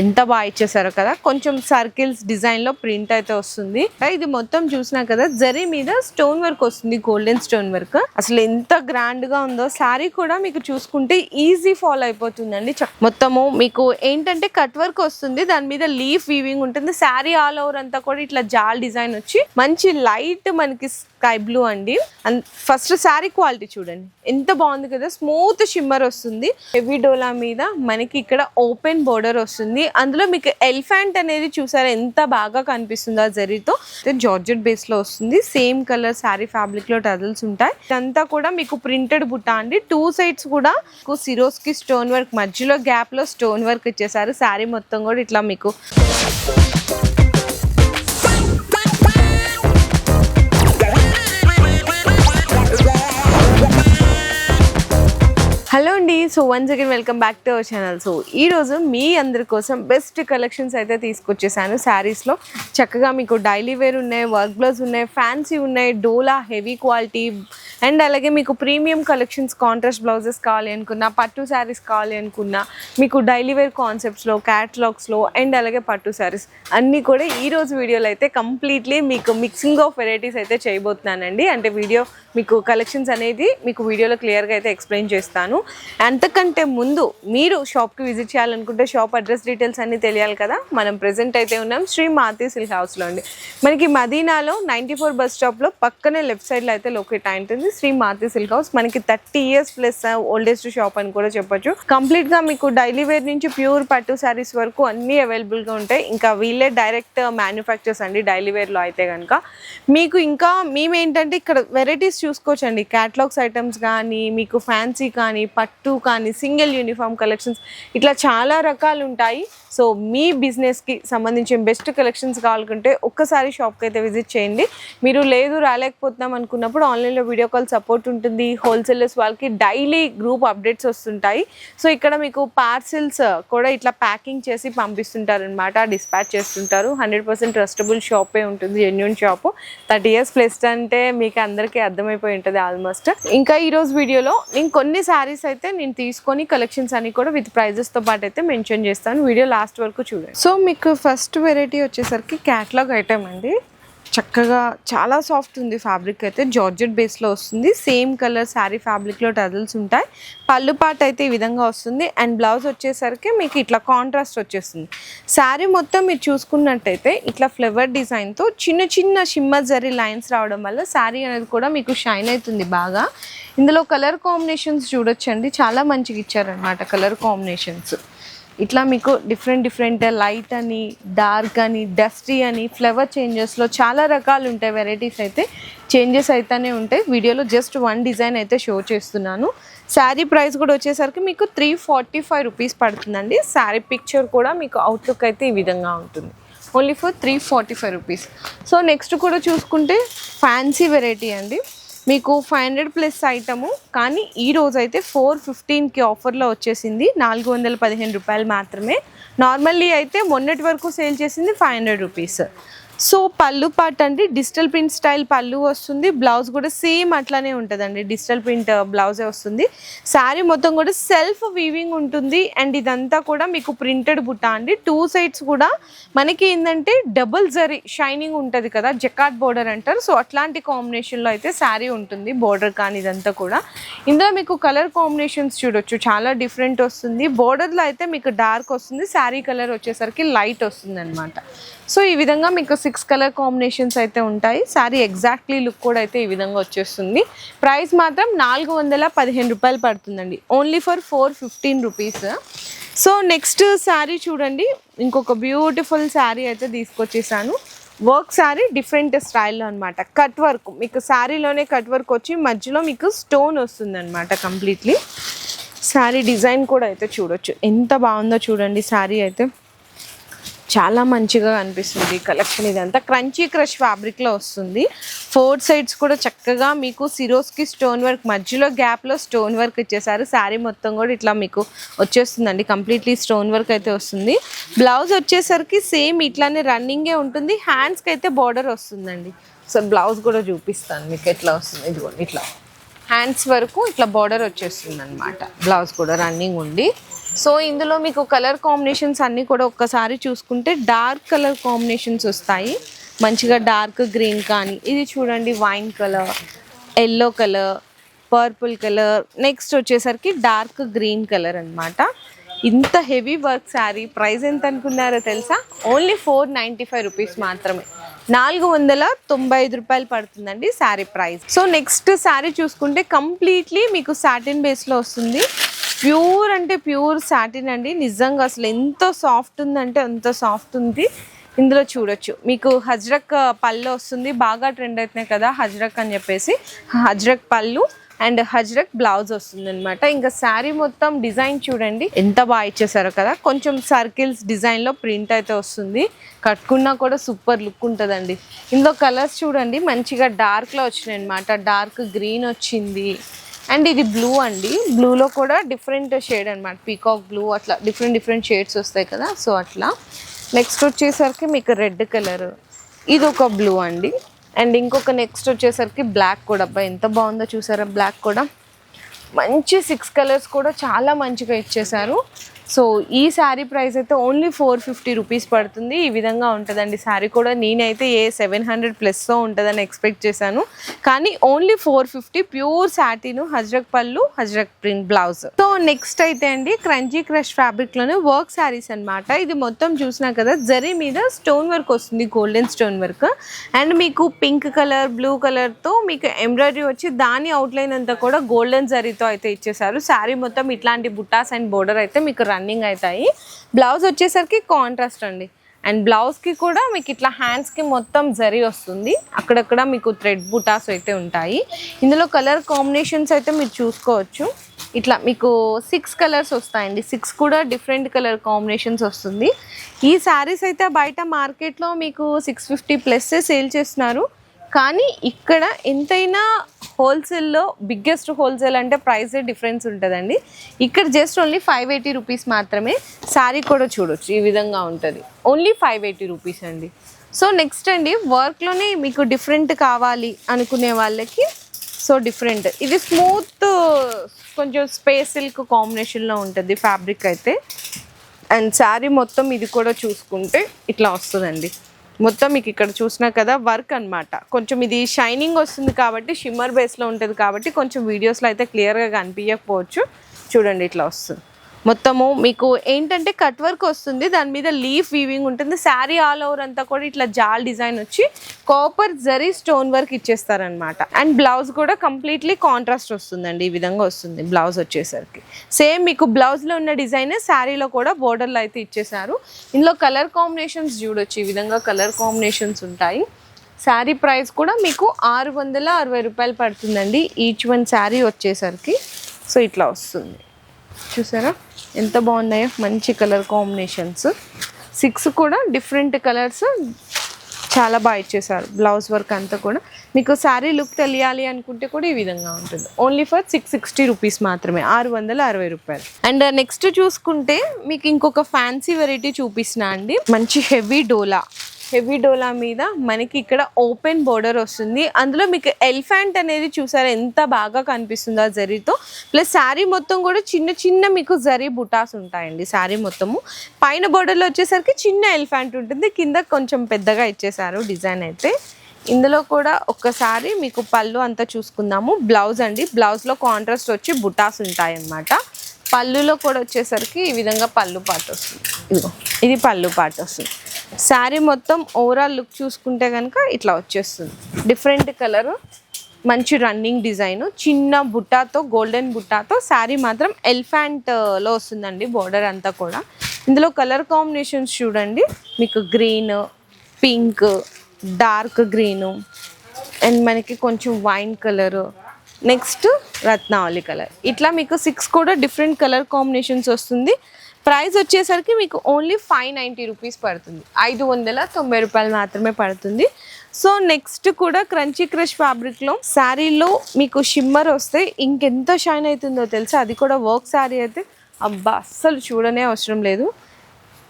ఎంత బాగా ఇచ్చేసారో కదా. కొంచెం సర్కిల్స్ డిజైన్లో ప్రింట్ అయితే వస్తుంది. ఇది మొత్తం చూసినా కదా జరీ మీద స్టోన్ వర్క్ వస్తుంది గోల్డెన్ స్టోన్ వర్క్ అసలు ఎంత గ్రాండ్గా ఉందో శారీ కూడా మీకు చూసుకుంటే ఈజీ ఫాలో అయిపోతుందండి. మొత్తము మీకు ఏంటంటే కట్ వర్క్ వస్తుంది దాని మీద లీఫ్ వీవింగ్ ఉంటుంది శారీ ఆల్ ఓవర్ అంతా కూడా ఇట్లా జాల్ డిజైన్ వచ్చి మంచి లైట్ మనకి స్కై బ్లూ అండి. ఫస్ట్ శారీ క్వాలిటీ చూడండి. ఎంత బాగుంది కదా స్మూత్ షిమ్మర్ వస్తుంది. హెవీ డోలా మీద మనకి ఇక్కడ ఓపెన్ బోర్డర్ వస్తుంది. అందులో మీకు ఎలిఫెంట్ అనేది చూసారా ఎంత బాగా కనిపిస్తుంది ఆ జరీతో. జార్జెట్ బేస్లో వస్తుంది. సేమ్ కలర్ శారీ ఫ్యాబ్రిక్లో టజల్స్ ఉంటాయి. ఇదంతా కూడా మీకు ప్రింటెడ్ బుట్ట అండి. టూ సైడ్స్ కూడా సిరోస్కి స్టోన్ వర్క్ మధ్యలో గ్యాప్లో స్టోన్ వర్క్ ఇచ్చేసారు. శారీ మొత్తం కూడా ఇట్లా మీకు హలో అండి. So once again welcome back to our channel so ఈ రోజు మీ అందరి కోసం బెస్ట్ కలెక్షన్స్ అయితే తీసుకొచ్చేసాను. శారీస్లో చక్కగా మీకు డైలీ వేర్ ఉన్నాయి వర్క్ బ్లౌజ్ ఉన్నాయి ఫ్యాన్సీ ఉన్నాయి డోలా హెవీ క్వాలిటీ అండ్ అలాగే మీకు ప్రీమియం కలెక్షన్స్ కాంట్రాస్ట్ బ్లౌజెస్ కావాలి అనుకున్నా పట్టు శారీస్ కావాలి అనుకున్నా మీకు డైలీ వేర్ కాన్సెప్ట్స్లో క్యాటలాగ్స్లో అండ్ అలాగే పట్టు శారీస్ అన్నీ కూడా ఈ రోజు వీడియోలో అయితే కంప్లీట్లీ మీకు మిక్సింగ్ ఆఫ్ వెరైటీస్ అయితే చేయబోతున్నానండి. అంటే వీడియో మీకు కలెక్షన్స్ అనేది మీకు వీడియోలో క్లియర్గా అయితే ఎక్స్ప్లెయిన్ చేస్తాను. అంతకంటే ముందు మీరు షాప్కి విజిట్ చేయాలనుకుంటే షాప్ అడ్రస్ డీటెయిల్స్ అన్నీ తెలియాలి కదా? మనం ప్రెసెంట్ అయితే ఉన్నాం శ్రీ మాతి సిల్క్ హౌస్లో అండి. మనకి మదీనాలో నైంటీ ఫోర్ బస్ స్టాప్లో పక్కనే లెఫ్ట్ సైడ్లో అయితే లొకేట్ అయి ఉంటుంది శ్రీ మాతి సిల్క్ హౌస్. మనకి thirty years plus oldest shop అని కూడా చెప్పొచ్చు. కంప్లీట్గా మీకు డైలీ వేర్ నుంచి ప్యూర్ పట్టు శారీస్ వరకు అన్నీ అవైలబుల్గా ఉంటాయి. ఇంకా వీళ్ళే డైరెక్ట్ మ్యానుఫ్యాక్చర్స్ అండి డైలీ వేర్లో అయితే కనుక మీకు ఇంకా మేమేంటంటే ఇక్కడ వెరైటీస్ చూసుకోవచ్చండి. క్యాటలాగ్స్ ఐటమ్స్ కానీ మీకు ఫ్యాన్సీ కానీ పట్టు కానీ సింగిల్ యూనిఫామ్ కలెక్షన్స్. ఇట్లా చాలా రకాలు ఉంటాయి సో మీ బిజినెస్కి సంబంధించిన బెస్ట్ కలెక్షన్స్ కావాలనుకుంటే ఒక్కసారి షాప్కి అయితే విజిట్ చేయండి. మీరు లేదు రాలేకపోతున్నాం అనుకున్నప్పుడు ఆన్లైన్లో వీడియో కాల్ సపోర్ట్ ఉంటుంది. హోల్సేలర్స్ వాళ్ళకి డైలీ గ్రూప్ అప్డేట్స్ వస్తుంటాయి. సో ఇక్కడ మీకు పార్సిల్స్ కూడా ఇట్లా ప్యాకింగ్ చేసి పంపిస్తుంటారు అనమాట డిస్పాచ్ చేస్తుంటారు హండ్రెడ్ పర్సెంట్ ట్రస్టబుల్ షాపే ఉంటుంది genuine shop thirty years plus అంటే మీకు అందరికీ అర్థమైపోయి ఉంటుంది ఆల్మోస్ట్ ఇంకా ఈరోజు వీడియోలో నేను కొన్ని శారీస్ అయితే నేను తీసుకొని కలెక్షన్స్ అన్ని కూడా విత్ ప్రైజెస్తో పాటు అయితే మెన్షన్ చేస్తాను. వీడియో లాస్ట్ వరకు చూడండి. సో మీకు ఫస్ట్ వెరైటీ వచ్చేసరికి క్యాట్లాగ్ ఐటమ్ అండి. చక్కగా చాలా సాఫ్ట్ ఉంది ఫ్యాబ్రిక్ అయితే జార్జెట్ బేస్లో వస్తుంది. సేమ్ కలర్ శారీ ఫ్యాబ్రిక్లో టజల్స్ ఉంటాయి. పళ్ళు పాట అయితే ఈ విధంగా వస్తుంది. అండ్ బ్లౌజ్ వచ్చేసరికి మీకు ఇట్లా కాంట్రాస్ట్ వచ్చేస్తుంది. శారీ మొత్తం మీరు చూసుకున్నట్టయితే ఇట్లా ఫ్లవర్ డిజైన్తో చిన్న చిన్న షిమ్మర్ జరీ లైన్స్ రావడం వల్ల శారీ అనేది కూడా మీకు షైన్ అవుతుంది బాగా. ఇందులో కలర్ కాంబినేషన్స్ చూడొచ్చండి. చాలా మంచిగా ఇచ్చారనమాట కలర్ కాంబినేషన్స్ ఇట్లా మీకు డిఫరెంట్ డిఫరెంట్ లైట్ అని డార్క్ అని డస్టీ అని ఫ్లేవర్ చేంజెస్లో చాలా రకాలు ఉంటాయి వెరైటీస్ అయితే. చేంజెస్ అయితేనే ఉంటాయి. వీడియోలో జస్ట్ వన్ డిజైన్ అయితే షో చేస్తున్నాను. శారీ ప్రైస్ కూడా వచ్చేసరికి మీకు త్రీ ఫార్టీ ఫైవ్ రూపీస్ పడుతుందండి. శారీ పిక్చర్ కూడా మీకు అవుట్లుక్ అయితే ఈ విధంగా ఉంటుంది. Only for three forty five rupees so next కూడా చూసుకుంటే ఫ్యాన్సీ వెరైటీ అండి. మీకు ఫైవ్ హండ్రెడ్ ప్లస్ ఐటము కానీ ఈ రోజైతే ఫోర్ ఫిఫ్టీన్కి ఆఫర్లో వచ్చేసింది. నాలుగు వందల పదిహేను రూపాయలు మాత్రమే. నార్మల్లీ అయితే మొన్నటి వరకు సేల్ చేసింది five hundred rupees so pallu part అంటే డిజిటల్ ప్రింట్ స్టైల్ పళ్ళు వస్తుంది బ్లౌజ్ కూడా సేమ్ అట్లానే ఉంటుందండి. డిజిటల్ ప్రింట్ uh, బ్లౌజే వస్తుంది. శారీ మొత్తం కూడా సెల్ఫ్ వీవింగ్ ఉంటుంది. అండ్ ఇదంతా కూడా మీకు ప్రింటెడ్ బుట్ట అండి. టూ సైడ్స్ కూడా మనకి ఏంటంటే డబుల్ జరీ షైనింగ్ ఉంటుంది కదా జకాట్ బోర్డర్ అంటారు. సో అట్లాంటి కాంబినేషన్లో అయితే శారీ ఉంటుంది బోర్డర్ కానీ ఇదంతా కూడా. ఇందులో మీకు కలర్ కాంబినేషన్స్ చూడొచ్చు చాలా డిఫరెంట్ వస్తుంది. బోర్డర్లో అయితే మీకు డార్క్ వస్తుంది శారీ కలర్ వచ్చేసరికి లైట్ వస్తుంది అనమాట సో ఈ విధంగా మీకు సిక్స్ కలర్ కాంబినేషన్స్ అయితే ఉంటాయి. శారీ ఎగ్జాక్ట్లీ లుక్ కూడా అయితే ఈ విధంగా వచ్చేస్తుంది. ప్రైస్ మాత్రం నాలుగు వందల పదిహేను రూపాయలు పడుతుందండి. Only for four fifteen rupees so next sari చూడండి. ఇంకొక బ్యూటిఫుల్ శారీ అయితే తీసుకొచ్చేసాను. వర్క్ శారీ డిఫరెంట్ స్టైల్లో అనమాట కట్ వర్క్ మీకు శారీలోనే కట్ వర్క్ వచ్చి మధ్యలో మీకు స్టోన్ వస్తుందన్నమాట కంప్లీట్లీ శారీ డిజైన్ కూడా అయితే చూడొచ్చు. ఎంత బాగుందో చూడండి శారీ అయితే. చాలా మంచిగా అనిపిస్తుంది కలెక్షన్ ఇదంతా. క్రంచీ క్రష్ ఫ్యాబ్రిక్లో వస్తుంది. ఫోర్ సైడ్స్ కూడా చక్కగా మీకు సిరోస్కి స్టోన్ వర్క్ మధ్యలో గ్యాప్లో స్టోన్ వర్క్ ఇచ్చేసారు. శారీ మొత్తం కూడా ఇట్లా మీకు వచ్చేస్తుందండి. కంప్లీట్లీ స్టోన్ వర్క్ అయితే వస్తుంది. బ్లౌజ్ వచ్చేసరికి సేమ్ ఇట్లానే రన్నింగే ఉంటుంది. హ్యాండ్స్కి అయితే బార్డర్ వస్తుందండి. సో బ్లౌజ్ కూడా చూపిస్తాను మీకు ఎట్లా వస్తుంది. ఇది ఇట్లా. హ్యాండ్స్ వరకు ఇట్లా బార్డర్ వచ్చేస్తుంది అనమాట బ్లౌజ్ కూడా రన్నింగ్ ఉండి సో ఇందులో మీకు కలర్ కాంబినేషన్స్ అన్నీ కూడా ఒక్కసారి చూసుకుంటే డార్క్ కలర్ కాంబినేషన్స్ వస్తాయి. మంచిగా డార్క్ గ్రీన్ కానీ ఇది చూడండి wine colour yellow colour purple colour. Next వచ్చేసరికి డార్క్ గ్రీన్ కలర్ అన్నమాట. ఇంత హెవీ వర్క్ శారీ. ప్రైస్ ఎంత అనుకున్నారో తెలుసా? Only four ninety five rupees మాత్రమే. నాలుగు వందల తొంభై ఐదు రూపాయలు పడుతుందండి sari price. So next sari చూసుకుంటే కంప్లీట్లీ మీకు సాటిన్ బేస్లో వస్తుంది. ప్యూర్ అంటే ప్యూర్ సాటిన్ అండి. నిజంగా అసలు ఎంత సాఫ్ట్ ఉందంటే అంత సాఫ్ట్ ఉంది. ఇందులో చూడొచ్చు. మీకు హజ్రక్ పళ్ళు వస్తుంది. బాగా ట్రెండ్ అవుతున్నాయి కదా హజ్రక్ అని చెప్పేసి. హజ్రక్ పళ్ళు అండ్ హజ్రక్ బ్లౌజ్ వస్తుంది అనమాట ఇంకా శారీ మొత్తం డిజైన్ చూడండి. ఎంత బాగా ఇచ్చేసారో కదా. కొంచెం సర్కిల్స్ డిజైన్లో ప్రింట్ అయితే వస్తుంది. కట్టుకున్నా కూడా సూపర్ లుక్ ఉంటుందండి. ఇందులో కలర్స్ చూడండి. మంచిగా డార్క్లో వచ్చినాయి అనమాట డార్క్ గ్రీన్ వచ్చింది. అండ్ ఇది బ్లూ అండి. బ్లూలో కూడా డిఫరెంట్ షేడ్ అనమాట పీకాక్ బ్లూ అట్లా డిఫరెంట్ డిఫరెంట్ షేడ్స్ వస్తాయి కదా సో అట్లా. నెక్స్ట్ వచ్చేసరికి మీకు రెడ్ కలర్. ఇది ఒక బ్లూ అండి. అండ్ ఇంకొక నెక్స్ట్ వచ్చేసరికి బ్లాక్ కూడా. అబ్బా ఎంత బాగుందో చూసారా? బ్లాక్ కూడా. మంచి సిక్స్ కలర్స్ కూడా చాలా మంచిగా ఇచ్చేసారు. సో ఈ శారీ ప్రైస్ అయితే ఓన్లీ ఫోర్ ఫిఫ్టీ రూపీస్ పడుతుంది. ఈ విధంగా ఉంటుందండి శారీ కూడా. నేనైతే ఏ సెవెన్ హండ్రెడ్ ప్లస్తో ఉంటుందని ఎక్స్పెక్ట్ చేశాను. కానీ only four fifty pure satin ajrakh పళ్ళు ajrakh print blouse. So next అయితే అండి క్రంచీ క్రష్ ఫ్యాబ్రిక్లోనే వర్క్ శారీస్ అన్నమాట. ఇది మొత్తం చూసినా కదా జరీ మీద స్టోన్ వర్క్ వస్తుంది గోల్డెన్ స్టోన్ వర్క్. అండ్ మీకు పింక్ కలర్ బ్లూ కలర్తో మీకు ఎంబ్రాయిడరీ వచ్చి దాని అవుట్లైన్ అంతా కూడా గోల్డెన్ జరీతో అయితే ఇచ్చేసారు శారీ మొత్తం ఇట్లాంటి బుట్టాస్ అండ్ బోర్డర్ అయితే మీకు రన్నింగ్ అవుతాయి. బ్లౌజ్ వచ్చేసరికి కాంట్రాస్ట్ అండి. అండ్ బ్లౌజ్కి కూడా మీకు ఇట్లా హ్యాండ్స్కి మొత్తం జరి వస్తుంది. అక్కడక్కడ మీకు థ్రెడ్ బుటాస్ అయితే ఉంటాయి. ఇందులో కలర్ కాంబినేషన్స్ అయితే మీరు చూసుకోవచ్చు. ఇట్లా మీకు సిక్స్ కలర్స్ వస్తాయండి. సిక్స్ కూడా డిఫరెంట్ కలర్ కాంబినేషన్స్ వస్తుంది. ఈ శారీస్ అయితే బయట మార్కెట్లో మీకు సిక్స్ ఫిఫ్టీ ప్లస్ సేల్ చేస్తున్నారు. కానీ ఇక్కడ ఎంతైనా హోల్సేల్లో బిగ్గెస్ట్ హోల్సేల్ అంటే ప్రైస్ డిఫరెన్స్ ఉంటుందండి. ఇక్కడ just only five eighty rupees మాత్రమే శారీ కూడా చూడొచ్చు ఈ విధంగా ఉంటుంది. ఓన్లీ ఫైవ్ ఎయిటీ రూపీస్ అండి. సో నెక్స్ట్ అండి వర్క్లోనే మీకు డిఫరెంట్ కావాలి అనుకునే వాళ్ళకి సో డిఫరెంట్. ఇది స్మూత్ కొంచెం స్పేస్ సిల్క్ కాంబినేషన్లో ఉంటుంది ఫ్యాబ్రిక్ అయితే. అండ్ శారీ మొత్తం ఇది కూడా చూసుకుంటే ఇట్లా వస్తుందండి. మొత్తం మీకు ఇక్కడ చూసినా కదా వర్క్ అన్నమాట. కొంచెం ఇది షైనింగ్ వస్తుంది కాబట్టి షిమ్మర్ బేస్లో ఉంటుంది కాబట్టి కొంచెం వీడియోస్లో అయితే క్లియర్గా కనిపించకపోవచ్చు. చూడండి ఇట్లా వస్తుంది. మొత్తము మీకు ఏంటంటే కట్ వర్క్ వస్తుంది. దాని మీద లీఫ్ వీవింగ్ ఉంటుంది. శారీ ఆల్ ఓవర్ అంతా కూడా ఇట్లా జాల్ డిజైన్ వచ్చి కాపర్ జరీ స్టోన్ వర్క్ ఇచ్చేస్తారనమాట అండ్ బ్లౌజ్ కూడా కంప్లీట్లీ కాంట్రాస్ట్ వస్తుందండి. ఈ విధంగా వస్తుంది బ్లౌజ్ వచ్చేసరికి. సేమ్ మీకు బ్లౌజ్లో ఉన్న డిజైన్ శారీలో కూడా బోర్డర్లో అయితే ఇచ్చేసారు. ఇందులో కలర్ కాంబినేషన్స్ చూడొచ్చు. ఈ విధంగా కలర్ కాంబినేషన్స్ ఉంటాయి. శారీ ప్రైస్ కూడా మీకు ఆరు వందల అరవై రూపాయలు పడుతుందండి. ఈచ్ వన్ శారీ వచ్చేసరికి. సో ఇట్లా వస్తుంది. చూసారా? ఎంత బాగున్నాయో మంచి కలర్ కాంబినేషన్స్. సిక్స్ కూడా డిఫరెంట్ కలర్స్ చాలా బాగా ఇచ్చేసారు బ్లౌజ్ వర్క్ అంతా కూడా. మీకు శారీ లుక్ తెలియాలి అనుకుంటే కూడా ఈ విధంగా ఉంటుంది. Only for six sixty rupees మాత్రమే ఆరు వందల అరవై రూపాయలు. అండ్ నెక్స్ట్ చూసుకుంటే మీకు ఇంకొక ఫ్యాన్సీ వెరైటీ చూపిస్తున్నా అండి. మంచి హెవీ డోలా హెవీ డోలా మీద మనకి ఇక్కడ ఓపెన్ బోర్డర్ వస్తుంది. అందులో మీకు ఎలిఫెంట్ అనేది చూసారా ఎంత బాగా కనిపిస్తుందో ఆ జరీతో. ప్లస్ శారీ మొత్తం కూడా చిన్న చిన్న మీకు జరీ బుటాస్ ఉంటాయండి శారీ మొత్తము. పైన బోర్డర్లో వచ్చేసరికి చిన్న ఎలిఫెంట్ ఉంటుంది. కింద కొంచెం పెద్దగా ఇచ్చేసారు డిజైన్ అయితే. ఇందులో కూడా ఒక్కసారి మీకు పళ్ళు అంతా చూసుకుందాము. బ్లౌజ్ అండి. బ్లౌజ్లో కాంట్రాస్ట్ వచ్చి బుటాస్ ఉంటాయన్నమాట. పళ్ళులో కూడా వచ్చేసరికి ఈ విధంగా పళ్ళు పాట వస్తుంది. ఇదిగో ఇది పళ్ళు పాట వస్తుంది. శారీ మొత్తం ఓవరాల్ లుక్ చూసుకుంటే కనుక ఇట్లా వచ్చేస్తుంది. డిఫరెంట్ కలర్ మంచి రన్నింగ్ డిజైన్ చిన్న బుట్టాతో గోల్డెన్ బుట్టాతో శారీ మాత్రం ఎలిఫెంట్లో uh, వస్తుందండి బోర్డర్ అంతా కూడా. ఇందులో కలర్ కాంబినేషన్స్ చూడండి. మీకు green pink dark green and మనకి కొంచెం వైన్ కలర్ నెక్స్ట్ రత్నావళి కలర్ ఇట్లా మీకు సిక్స్ కూడా డిఫరెంట్ కలర్ కాంబినేషన్స్ వస్తుంది. ప్రైస్ వచ్చేసరికి మీకు ఓన్లీ ఫైవ్ నైంటీ రూపీస్ పడుతుంది. ఐదు వందల తొంభై రూపాయలు మాత్రమే పడుతుంది. సో నెక్స్ట్ కూడా క్రంచీ క్రష్ ఫ్యాబ్రిక్లో శారీలో మీకు షిమ్మర్ వస్తే ఇంకెంత షైన్ అవుతుందో తెలుసా? అది కూడా వర్క్ శారీ అయితే అబ్బా అస్సలు చూడనే అవసరం లేదు.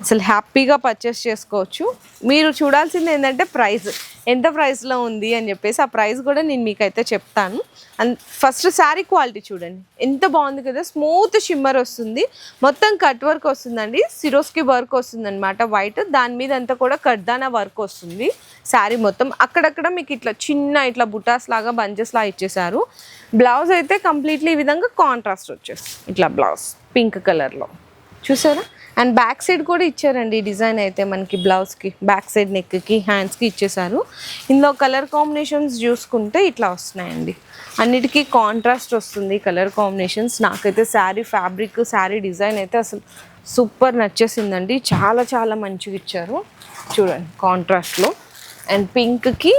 అసలు హ్యాపీగా పర్చేస్ చేసుకోవచ్చు. మీరు చూడాల్సింది ఏంటంటే ప్రైస్ ఎంత ప్రైస్లో ఉంది అని చెప్పేసి ఆ ప్రైస్ కూడా నేను మీకైతే చెప్తాను. అండ్ ఫస్ట్ శారీ క్వాలిటీ చూడండి. ఎంత బాగుంది కదా? స్మూత్ షిమ్మర్ వస్తుంది. మొత్తం కట్ వర్క్ వస్తుందండి. సిరోస్కి వర్క్ వస్తుందన్నమాట. వైట్ దాని మీద అంతా కూడా కడ్దానా వర్క్ వస్తుంది. శారీ మొత్తం అక్కడక్కడ మీకు ఇట్లా చిన్న ఇట్లా బుటాస్ లాగా బంచెస్ లాగా ఇచ్చేసారు బ్లౌజ్ అయితే కంప్లీట్లీ ఈ విధంగా కాంట్రాస్ట్ వచ్చేస్తుంది. ఇట్లా బ్లౌజ్ పింక్ కలర్లో చూసారా? అండ్ బ్యాక్ సైడ్ కూడా ఇచ్చారండి ఈ డిజైన్ అయితే మనకి బ్లౌజ్కి బ్యాక్ సైడ్ నెక్కి హ్యాండ్స్కి ఇచ్చేసారు. ఇందులో కలర్ కాంబినేషన్స్ చూసుకుంటే ఇట్లా వస్తున్నాయండి. అన్నిటికీ కాంట్రాస్ట్ వస్తుంది కలర్ కాంబినేషన్స్ నాకైతే శారీ ఫ్యాబ్రిక్ శారీ డిజైన్ అయితే అసలు సూపర్ నచ్చేసిందండి. చాలా చాలా మంచిగా ఇచ్చారు. చూడండి కాంట్రాస్ట్లో అండ్ పింక్కి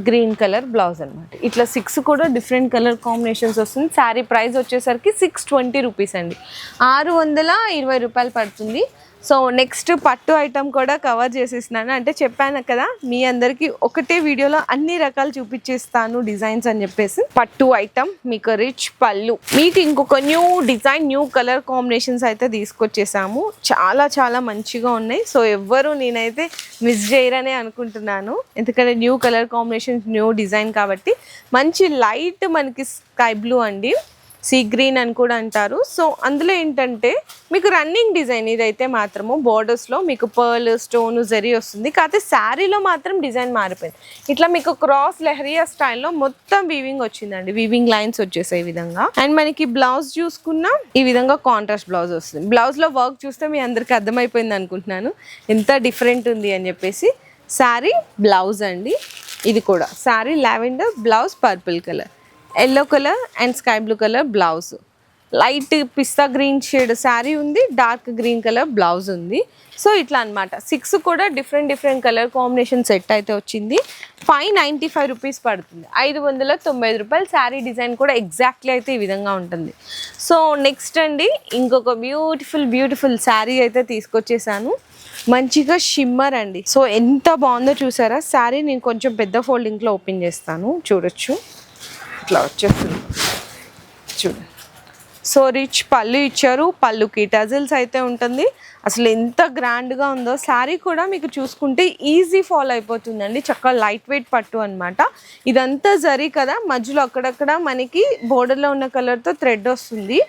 గ్రీన్ కలర్ బ్లౌజ్ అనమాట ఇట్లా సిక్స్ కూడా డిఫరెంట్ కలర్ కాంబినేషన్స్ వస్తుంది. శారీ ప్రైస్ వచ్చేసరికి సిక్స్ ట్వంటీ రూపీస్ అండి. ఆరు వందల ఇరవై రూపాయలు పడుతుంది. సో నెక్స్ట్ పట్టు ఐటమ్ కూడా కవర్ చేసేసినాను. అంటే చెప్పాను కదా మీ అందరికీ ఒకటే వీడియోలో అన్ని రకాలు చూపించేస్తాను డిజైన్స్ అని చెప్పేసి. పట్టు ఐటమ్ మీకు రిచ్ పళ్ళు. మీకు ఇంకొక new design new colour combinations అయితే తీసుకొచ్చేసాము. చాలా చాలా మంచిగా ఉన్నాయి. సో ఎవ్వరు నేనైతే మిస్ చేయరనే అనుకుంటున్నాను. ఎందుకంటే new colour combination new design కాబట్టి. మంచి లైట్ మనకి స్కై బ్లూ అండి. సీ గ్రీన్ అని కూడా అంటారు. సో అందులో ఏంటంటే మీకు రన్నింగ్ డిజైన్ ఇదైతే మాత్రము బోర్డర్స్లో మీకు పర్ల్ స్టోన్ జరీ వస్తుంది. కాకపోతే శారీలో మాత్రం డిజైన్ మారిపోయింది. ఇట్లా మీకు క్రాస్ లెహరియా స్టైల్లో మొత్తం వీవింగ్ వచ్చిందండి. వీవింగ్ లైన్స్ వచ్చేసాయి విధంగా. అండ్ మనకి బ్లౌజ్ చూసుకున్నా ఈ విధంగా కాంట్రాస్ట్ బ్లౌజ్ వస్తుంది. బ్లౌజ్లో వర్క్ చూస్తే మీ అందరికీ అర్థమైపోయింది అనుకుంటున్నాను. ఎంత డిఫరెంట్ ఉంది అని చెప్పేసి. శారీ బ్లౌజ్ అండి. ఇది కూడా. Sari lavender blouse purple colour. Yellow colour and sky blue colour blouse. Light pista green shade sari ఉంది డార్క్ గ్రీన్ కలర్ బ్లౌజ్ ఉంది. సో ఇట్లా అన్నమాట. సిక్స్ కూడా different different colour combination set అయితే వచ్చింది. ఫైవ్ నైంటీ ఫైవ్ రూపీస్ పడుతుంది. ఐదు వందల తొంభై ఐదు రూపాయలు శారీ డిజైన్ కూడా ఎగ్జాక్ట్లీ అయితే ఈ విధంగా ఉంటుంది. సో నెక్స్ట్ అండి ఇంకొక బ్యూటిఫుల్ బ్యూటిఫుల్ శారీ అయితే తీసుకొచ్చేసాను. మంచిగా షిమ్మర్ అండి. సో ఎంత బాగుందో చూసారా? శారీ నేను కొంచెం పెద్ద ఫోల్డింగ్లో ఓపెన్ చేస్తాను. చూడొచ్చు. ఇట్లా వచ్చేస్తుంది. చూడు. సో రిచ్ పళ్ళు ఇచ్చారు. పళ్ళుకి టజిల్స్ అయితే ఉంటుంది. అసలు ఎంత గ్రాండ్గా ఉందో శారీ కూడా మీకు చూసుకుంటే ఈజీ ఫాలో అయిపోతుందండి. చక్కగా లైట్ వెయిట్ పట్టు అనమాట ఇదంతా జరీ కదా? మధ్యలో అక్కడక్కడ మనకి బోర్డర్లో ఉన్న కలర్తో థ్రెడ్ వస్తుంది.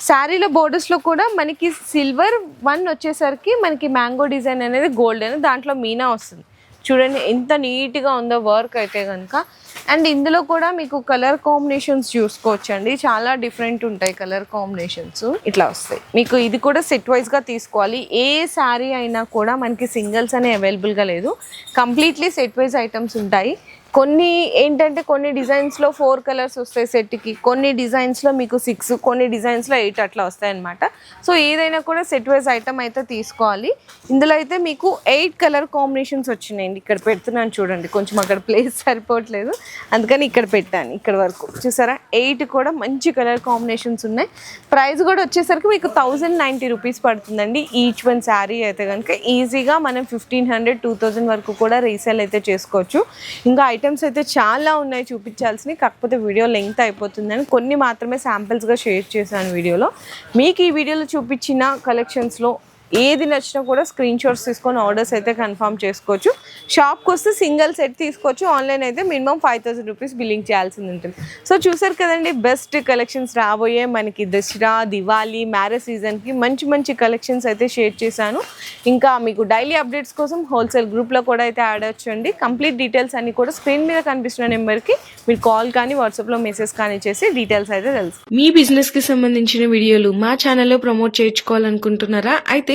శారీలో బోర్డర్స్లో కూడా మనకి సిల్వర్ వన్ వచ్చేసరికి మనకి మ్యాంగో డిజైన్ అనేది గోల్డెన్ దాంట్లో మీనా వస్తుంది. చూడండి ఎంత నీట్గా ఉందో వర్క్ అయితే కనుక అండ్ ఇందులో కూడా మీకు కలర్ కాంబినేషన్స్ చూసుకోవచ్చు అండి చాలా డిఫరెంట్ ఉంటాయి కలర్ కాంబినేషన్స్. ఇట్లా వస్తాయి. మీకు ఇది కూడా సెట్ వైజ్గా తీసుకోవాలి. ఏ శారీ అయినా కూడా మనకి సింగిల్స్ అనే అవైలబుల్గా లేదు. కంప్లీట్లీ సెట్ వైజ్ ఐటమ్స్ ఉంటాయి. కొన్ని ఏంటంటే కొన్ని డిజైన్స్లో ఫోర్ కలర్స్ వస్తాయి సెట్కి కొన్ని డిజైన్స్లో మీకు సిక్స్ కొన్ని డిజైన్స్లో ఎయిట్ అట్లా వస్తాయి అనమాట సో ఏదైనా కూడా సెట్ వైజ్ ఐటమ్ అయితే తీసుకోవాలి. ఇందులో అయితే మీకు ఎయిట్ కలర్ కాంబినేషన్స్ వచ్చినాయండి. ఇక్కడ పెడుతున్నాను చూడండి. కొంచెం అక్కడ ప్లేస్ సరిపోవట్లేదు. అందుకని ఇక్కడ పెట్టాను ఇక్కడ వరకు. చూసారా? ఎయిట్ కూడా మంచి కలర్ కాంబినేషన్స్ ఉన్నాయి. ప్రైస్ కూడా వచ్చేసరికి మీకు థౌజండ్ నైంటీ రూపీస్ పడుతుందండి. ఈచ్ వన్ శారీ అయితే కనుక ఈజీగా మనం ఫిఫ్టీన్ హండ్రెడ్ టూ థౌజండ్ వరకు కూడా రీసేల్ అయితే చేసుకోవచ్చు. ఇంకా ఐటమ్స్ అయితే చాలా ఉన్నాయి చూపించాల్సినవి. కాకపోతే వీడియో లెంగ్త్ అయిపోతుందని కొన్ని మాత్రమే శాంపిల్స్గా షేర్ చేశాను వీడియోలో. మీకు ఈ వీడియోలో చూపించిన కలెక్షన్స్లో ఏది నచ్చినా కూడా స్క్రీన్ షాట్స్ తీసుకొని ఆర్డర్స్ అయితే కన్ఫర్మ్ చేసుకోవచ్చు. షాప్కి వస్తే సింగిల్ సెట్ తీసుకోవచ్చు. ఆన్లైన్ అయితే minimum five thousand rupees billing చేయాల్సింది ఉంటుంది. సో చూసారు కదండి బెస్ట్ కలెక్షన్స్ రాబోయే మనకి దసరా దివాళీ మ్యారేజ్ సీజన్కి మంచి మంచి కలెక్షన్స్ అయితే షేర్ చేశాను. ఇంకా మీకు డైలీ అప్డేట్స్ కోసం హోల్సేల్ గ్రూప్లో కూడా అయితే యాడ్ అవ్వచ్చండి. కంప్లీట్ డీటెయిల్స్ అన్ని కూడా స్క్రీన్ మీద కనిపిస్తున్న నెంబర్కి మీరు కాల్ కానీ వాట్సాప్లో మెసేజ్ కానీ చేసి డీటెయిల్స్ అయితే తెలుసు. మీ బిజినెస్కి సంబంధించిన వీడియోలు మా ఛానల్లో ప్రమోట్ చేయించుకోవాలనుకుంటున్నారా? అయితే